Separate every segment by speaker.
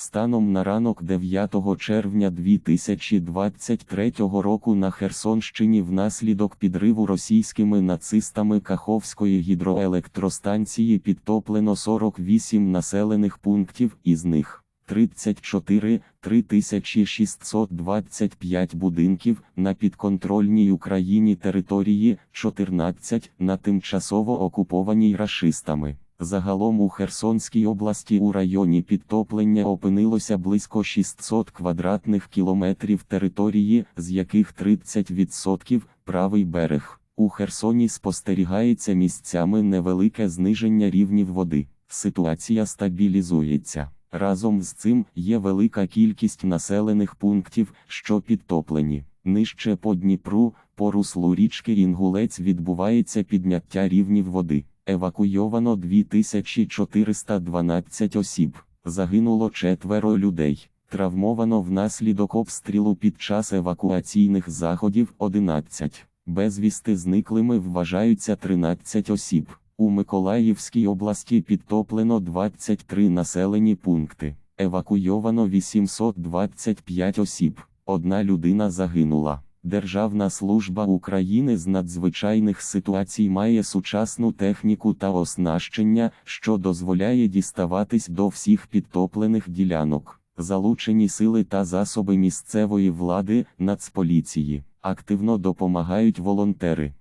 Speaker 1: Станом на ранок 9 червня 2023 року на Херсонщині внаслідок підриву російськими нацистами Каховської гідроелектростанції підтоплено 48 населених пунктів, із них 34 3625 будинків на підконтрольній Україні території, 14 на тимчасово окупованій рашистами. Загалом у Херсонській області у районі підтоплення опинилося близько 600 квадратних кілометрів території, з яких 30% – правий берег. У Херсоні спостерігається місцями невелике зниження рівнів води. Ситуація стабілізується. Разом з цим є велика кількість населених пунктів, що підтоплені. Нижче по Дніпру, по руслу річки Інгулець відбувається підняття рівнів води. Евакуйовано 2412 осіб. Загинуло четверо людей. Травмовано внаслідок обстрілу під час евакуаційних заходів 11. Безвісти зниклими вважаються 13 осіб. У Миколаївській області підтоплено 23 населені пункти. Евакуйовано 825 осіб. Одна людина загинула. Державна служба України з надзвичайних ситуацій має сучасну техніку та оснащення, що дозволяє діставатись до всіх підтоплених ділянок. Залучені сили та засоби місцевої влади, Нацполіції. Активно допомагають волонтери.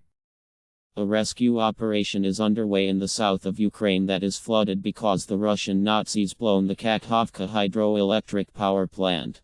Speaker 2: A rescue operation is underway in the south of Ukraine that is flooded because the Russian Nazis blown the Kakhovka hydroelectric power plant.